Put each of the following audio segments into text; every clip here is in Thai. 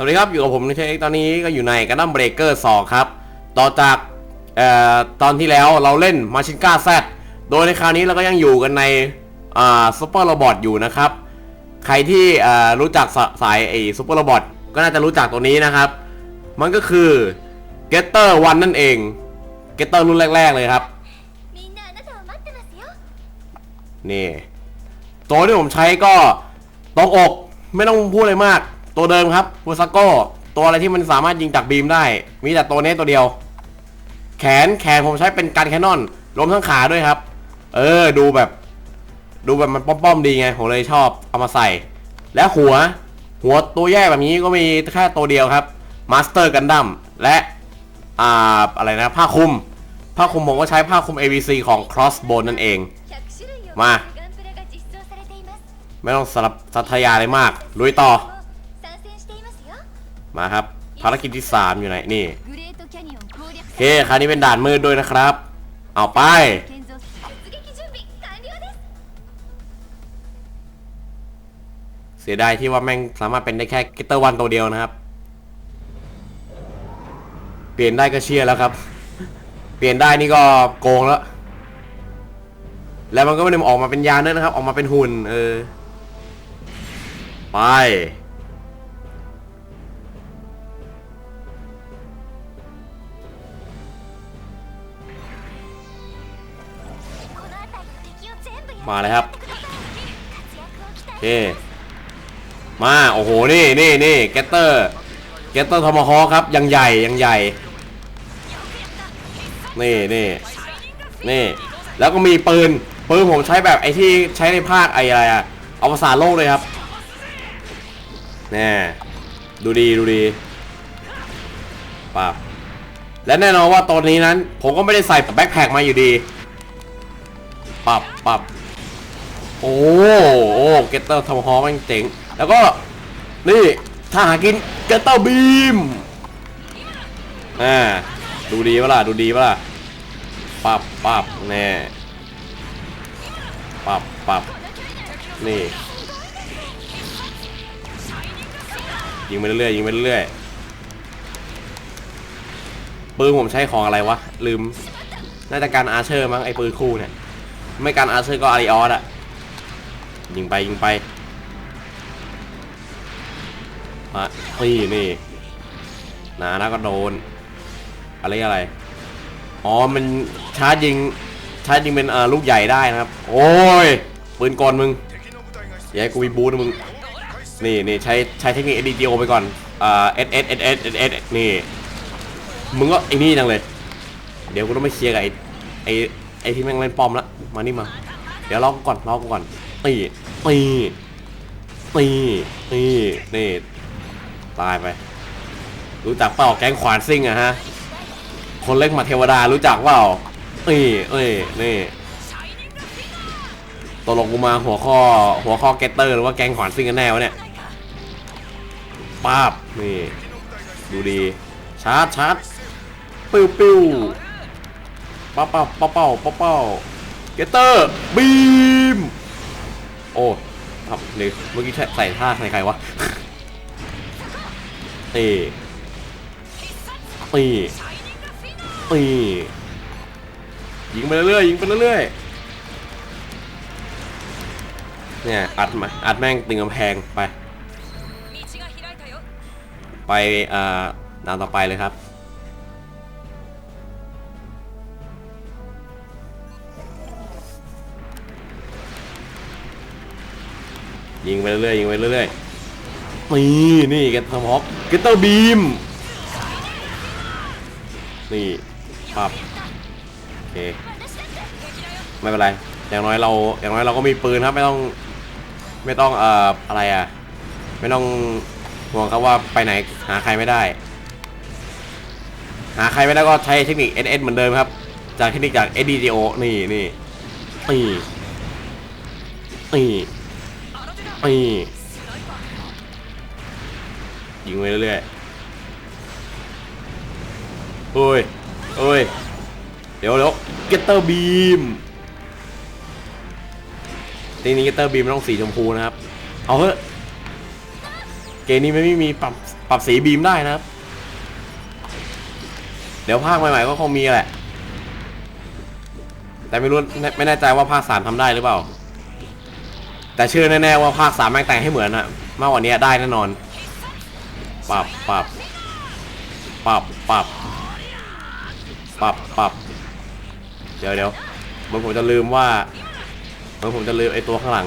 สวัสดีครับอยู่กับผมในเชคตอนนี้ก็อยู่ในกระดั้มเบรกเกอร์สอครับ ต่อจากตอนที่แล้วเราเล่นมาชินก้าแซดโดยในคราวนี้เราก็ยังอยู่กันในซูเปอร์โรบอทอยู่นะครับ ใครที่รู้จักสายไอซูเปอร์โรบอทก็น่าจะรู้จักตัวนี้นะครับ มันก็คือเกตเตอร์วันนั่นเองเกตเตอร์รุ่นแรก ๆ เลยครับ นี่ตัวที่ผมใช้ก็ตองอกไม่ต้องพูดอะไรมาก ตัวเดิมครับฟูซัโกตัวอะไรที่มันสามารถยิงจากบีมได้ มีแต่ตัวนี้ตัวเดียว แขนแขนผมใช้เป็นการแคนนอนรวมทั้งขาด้วยครับ เออ ดูแบบ ดูแบบมันป้อมๆดีไงผมเลยชอบเอามาใส่ และหัว หัวตัวแยกแบบนี้ก็มีแค่ตัวเดียวครับมาสเตอร์กันดั้มและอ่าอะไรนะผ้าคลุมผ้าคลุมผมก็ใช้ผ้าคลุม ABC ของ Crossbone นั่นเอง มา ไม่ต้องสลับสัตยาอะไรมากลุยต่อ มาครับ ภารกิจที่ 3 อยู่ไหน นี่โอเคคราวนี้เป็นด่านมืดด้วยนะครับ เอาไป เสียดายที่ว่าแม่งสามารถเป็นได้แค่กิตเตอร์วันตัวเดียวนะครับ เปลี่ยนได้ก็เชียร์แล้วครับ เปลี่ยนได้นี่ก็โกงแล้ว แล้วมันก็ไม่ได้ออกมาเป็นยาเนด้วนะครับ ออกมาเป็นหุ่น เออ ไป มาเลยครับโอเคมาโอ้โหนี่นี่นี่เกตเตอร์เกตเตอร์ทอมฮอครับยังใหญ่ยังใหญ่นี่นี่นี่แล้วก็มีปืนปืนผมใช้แบบไอ้ที่ใช้ในภาคไอ้อะไรอะเอาภาษาโลกเลยครับแน่ดูดีดูดีปับและแน่นอนว่าตอนนี้นั้น ผมก็ไม่ได้ใส่แบ็คแพคมาอยู่ดี ปับปับ โอ้โอ้เกตเตอร์ทอมฮอมันเจ๋ง แล้วก็นี่ถ้าหากินเกตเตอร์บีมอ่าดูดีปะล่ะดูดีปะล่ะปับปับแน่ปับปับนี่ยิงไปเรื่อยๆยิงไปเรื่อยปืนผมใช้ของอะไรวะ ลืม น่าจะการอาร์เชอร์มั้งไอ้ปืนคู่เนี่ย ไม่การอาร์เชอร์ก็อาริออสอะ ยิงไปยิงไปอะนี่นี่นานะก็โดน อะไรอะไร อ๋อ มันชาร์จยิง ชาร์จยิงเป็นลูกใหญ่ได้นะครับ โอ้ย ปืนกลมึงอย่าให้กูมีบูนะมึง นี่นี่ใช้ใช้เทคนิค ADGO ไปก่อน อ่า S S S S S S นี่ มึงก็ไอ้นี่จังเลย เดี๋ยวกูต้องไปเคลียร์กับไอ้ไอ้ไอ้ที่แม่งเล่นป้อมละ มานี่มา เดี๋ยวรอกูก่อนรอกูก่อน ตีตีตีตีนี่ตายไป รู้จักเปล่าแก๊งขวานซิ่งอะฮะ คนเล็กมาเทวดารู้จักเปล่านี่นี่นี่ตกลงกูมาหัวข้อหัวข้อเกตเตอร์หรือว่าแก๊งขวานซิ่งกันแน่วะเนี่ยป้าบนี่ ดูดีชาร์จชาร์จปิ้วปิ้วป้าเป้าป้าเป้าป้าเป้าเกตเตอร์บี อ้ครับนี่เมื่อกี้ใส่ท่าใส่ใครวะตีตีตียิงไปเรื่อยๆยิงไปเรื่อยๆเนี่ยอัดมาอัดแม่งตึงกำแพงไป ไปอ่อด่านต่อไปเลยครับ ยิงไปเรื่อยๆยิงไปเรื่อยๆนี่นี่แกทำฮอกเกตเตอร์บีมนี่ปับโอเคไม่เป็นไรอย่างน้อยเราอย่างน้อยเราก็มีปืนครับไม่ต้องไม่ต้องเอ่ออะไรอะ ไม่ต้องห่วงครับว่าไปไหนหาใครไม่ได้ หาใครไม่ได้ก็ใช้เทคนิค SS เหมือนเดิมครับ จากเทคนิคจาก SDGO นี่นี่นี่นี่ นี่ยิงไปเรื่อยๆโอ้ยโอ้ยเดี๋ยวเดี๋ยวเกตเตอร์บีมทีนี้เกตเตอร์บีมต้องสีชมพูนะครับ เอาเถอะเกมนี้ไม่มีปรับปรับสีบีมได้นะครับ เดี๋ยวภาคใหม่ๆก็คงมีแหละ แต่ไม่รู้ไม่แน่ใจว่าภาคสามทำได้หรือเปล่า แต่เชื่อแน่ๆว่าภาคสามแม่งแต่งให้เหมือนอะมากกว่านี้ได้แน่นอนปรับปรับปรับปรับปรับปรับเดี๋ยวเดี๋ยวเมันผมจะลืมว่าเมันผมจะลืมไอ้ตัวข้างหลัง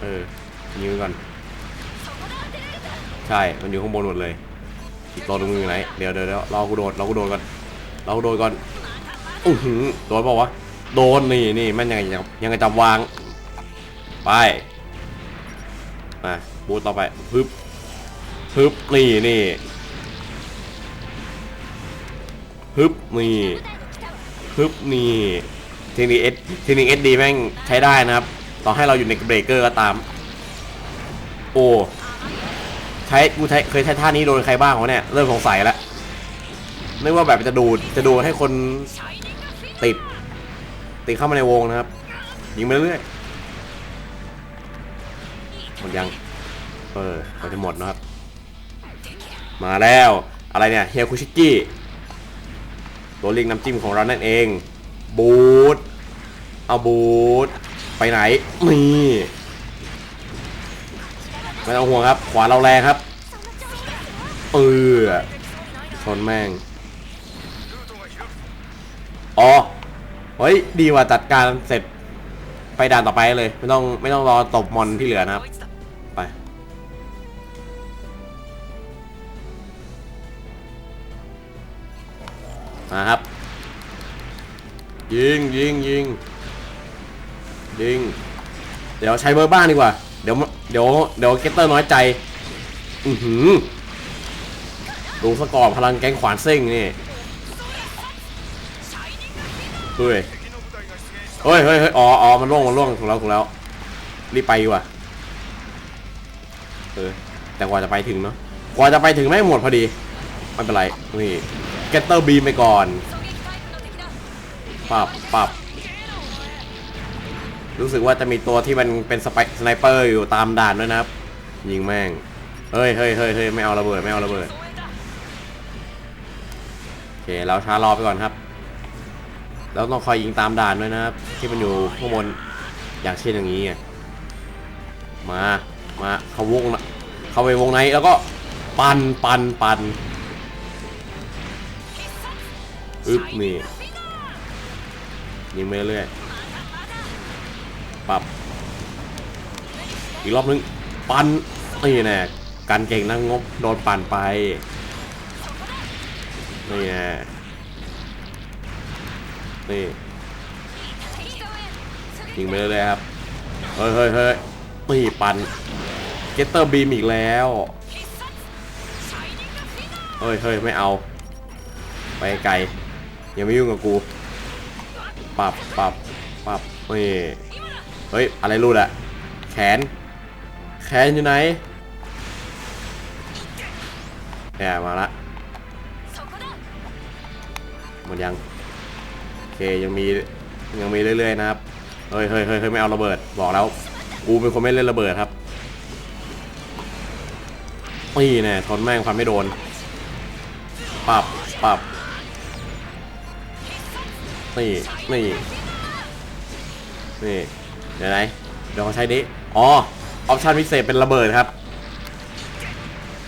เออยิงไว้ก่อน ใช่ มันอยู่ข้างบนหมดเลย อีกตัวหนึงอยู่ไหน เดี๋ยวเดี๋ยวเดี๋ยวรอกูโดดรอกูโดดก่อนรอกูโดดก่อน อือหือโดนเปล่าวะ โดนนี่นี่แม่นยังไงยังไงจำวาง ไป มาบูทต่อไปฮึบฮึบนี่นี่ฮึบนี่ฮึบนี่เทคนิคเอสเทคนิคเอสดีแม่งใช้ได้นะครับ ต่อให้เราอยู่ในเบรกเกอร์ก็ตาม โอ้ใช้กูใช้เคยใช้ท่านี้โดนใครบ้างวะเนี่ย เริ่มสงสัยแล้วไม่ว่าแบบจะดูดจะดูดให้คนติด ติดเข้ามาในวงนะครับ ยิงไปเรื่อย มดยัง เออก็จะหมดนะครับ มาแล้ว อะไรเนี่ย เฮียคุชิกิตัวลิงน้ำจิ้มของเรานั่นเอง บูทเอาบูทไปไหนนี่ไม่ต้องห่วงครับ ขวาเราแรงครับ เออชนแม่ง อ๋อ เฮ้ย ดีว่าจัดการเสร็จไปด่านต่อไปเลย ไม่ต้องไม่ต้องรอตบมอนที่เหลือนะครับ มาครับ ยิงยิงยิงยิง เดี๋ยวใช้เบอร์บ้านดีกว่า เดี๋ยวเดี๋ยวเดี๋ยวเกตเตอร์น้อยใจ อือหือดูสกอร์พลังแก๊งขวานซิ่งนี่เฮ้ยเฮ้ยเฮ้ยอ๋ออ๋อมันล่วงมันล่วงถูกแล้วถูกแล้ว รีบไปดีกว่าเออแต่กว่าจะไปถึงเนาะกว่าจะไปถึงไม่หมดพอดี ไม่เป็นไร นี่ กตเตอร์บีมไปก่อนปรับปรับรู้สึกว่าจะมีตัวที่มันเป็นสไปสไนเปอร์อยู่ตามด่านด้วยนะครับ ยิงแม่งเฮ้ยเฮ้ยเฮ้ยเฮ้ยไม่เอาระเบิดไม่เอาระเบิดโอเคเราช้ารอไปก่อนครับแล้วต้องคอยยิงตามด่านด้วยนะครับ ที่มันอยู่ข้างบนอย่างเช่นอย่างนี้มามาเข้าวงนะเข้าไปวงในแล้วก็ปันปันปัน อึ๊บนี่ยิงไปเรื่อยปรับ อีกรอบนึง ปันนี่แน่การเก่งนั่งงบโดนปั่นไปนี่แน่นี่ยิงไปเรื่อยครับ เฮ้ยเฮ้ยเฮ้ยนี่ปันเกตเตอร์บีมอีกแล้ว เฮ้ยเฮ้ยไม่เอา ไปไกล ยังไม่ยุ่งกับกูปรับปรับปรับนี่เฮ้ย อะไรรูดอะแขน แขนอยู่ไหนแอบมาละหมดยัง โอเค ยังมี ยังมีเรื่อยๆนะครับ เฮ้ยเฮ้ยเฮ้ยเฮ้ยไม่เอาระเบิด บอกแล้ว กูเป็นคนไม่เล่นระเบิดครับนี่แน่ทนแม่งฟันไม่โดน ปรับ ปรับ นี่นี่นี่เดี๋ยวไหนเดี๋ยวเขาใช้นี้อ๋อออปชันพิเศษเป็นระเบิดครับ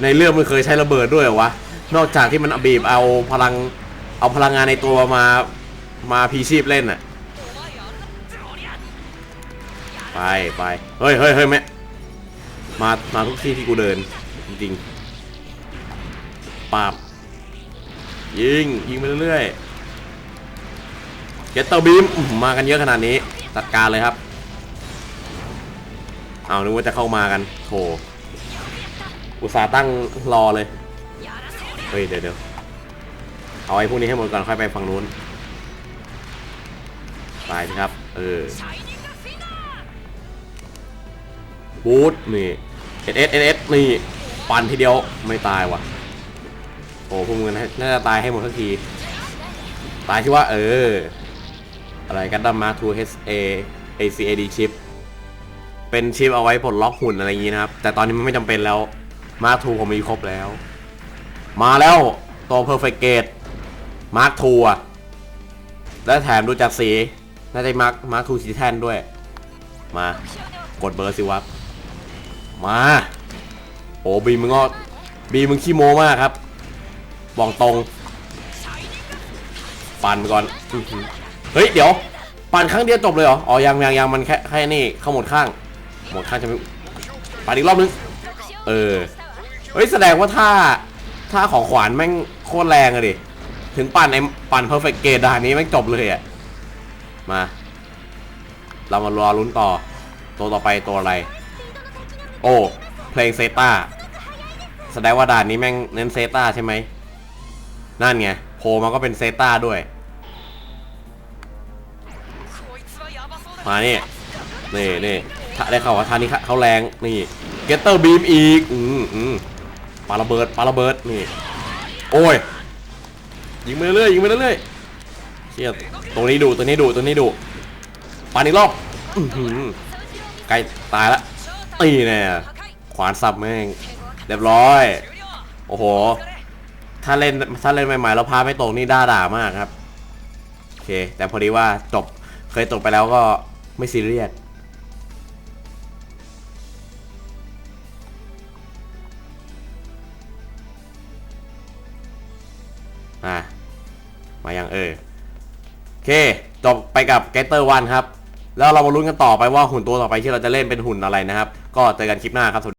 ในเรื่องมันเคยใช้ระเบิดด้วยเหรอวะนอกจากที่มันบีบเอาพลังเอาพลังงานในตัวมามาพีชีพเล่นอะไปไปเฮ้ยเฮ้ยเฮ้ยแม่มามาทุกที่ที่กูเดิน จริงๆปาบยิงยิงไปเรื่อยๆ เกตเตอร์บีมมากันเยอะขนาดนี้จัดการเลยครับ เอานึกว่าจะเข้ามากันโถอุตส่าห์ตั้งรอเลย เฮ้ย เดี๋ยวเดี๋ยวเอาไอ้พวกนี้ให้หมดก่อนค่อยไปฝั่งนู้นไปสิครับ เออบูทนี่เอสเอสเอสนี่ปันทีเดียวไม่ตายว่ะโอ้พวกมึงน่าจะตายให้หมดทักที ตายที่ว่าเออ อะไรกันดัมมาทูเอสเอ ACAD ชิปเป็นชิปเอาไว้ปลดล็อกหุ่นอะไรอย่างนี้นะครับ แต่ตอนนี้มันไม่จำเป็นแล้ว มาร์คทูผมมีครบแล้ว มาแล้วตัวเพอร์เฟกเกตมาร์คทูอะและแถมดูจากสี น่าจะมาร์คมาร์คทูสีแทนด้วย มากดเบอร์สิวะมาโอ้บีมึงก็บีมึงขี้โมมากครับ บอกตรง ปันไปก่อน เฮ้ยเดี๋ยวปั่นครั้งเดียวจบเลยเหรอ อ๋อยังยังยังมันแค่แค่นี่เข้าหมดข้าง หมดข้างจะไม่ปั่นอีกรอบนึง เออ เฮ้ยแสดงว่าถ้าถ้าของขวานแม่งโคตรแรงอะดิ ถึงปั่นไอ้ปั่นเพอร์เฟกต์เกตด่านนี้แม่งจบเลยอะมา เรามารอลุ้นต่อ ตัวต่อไปตัวอะไร โอ้ เพลงเซตาแสดงว่าด่านนี้แม่งเน้นเซตาใช่ไหม นั่นไงโผล่มาก็เป็นเซตาด้วย มาเนี่ยนี่นี่ถ้าได้ข่าวว่าท่านี้เขาแรงนี่เกตเตอร์บีมอีกอืมอืมปาระเบิดปาระเบิดนี่โอ้ยยิงไปเรื่อยยิงไปเรื่อยเชี่ยตรงนี้ดูตัวนี้ดูตัวนี้ดูปานอีกรอบอื้อหือใกล้ตายละตีแน่ขวานสับแม่งเรียบร้อย โอ้โห ถ้าเล่นถ้าเล่นใหม่ๆแล้วพาไม่ตรงนี่ด่าด่ามากครับ โอเค แต่พอดีว่าจบเคยตกไปแล้วก็ ไม่ซีเรียสมาอย่างเออโอเค จบไปกับแกเตอร์วันครับ แล้วเรามาลุ้นกันต่อไปว่าหุ่นตัวต่อไปที่เราจะเล่นเป็นหุ่นอะไรนะครับ ก็เจอกันคลิปหน้าครับ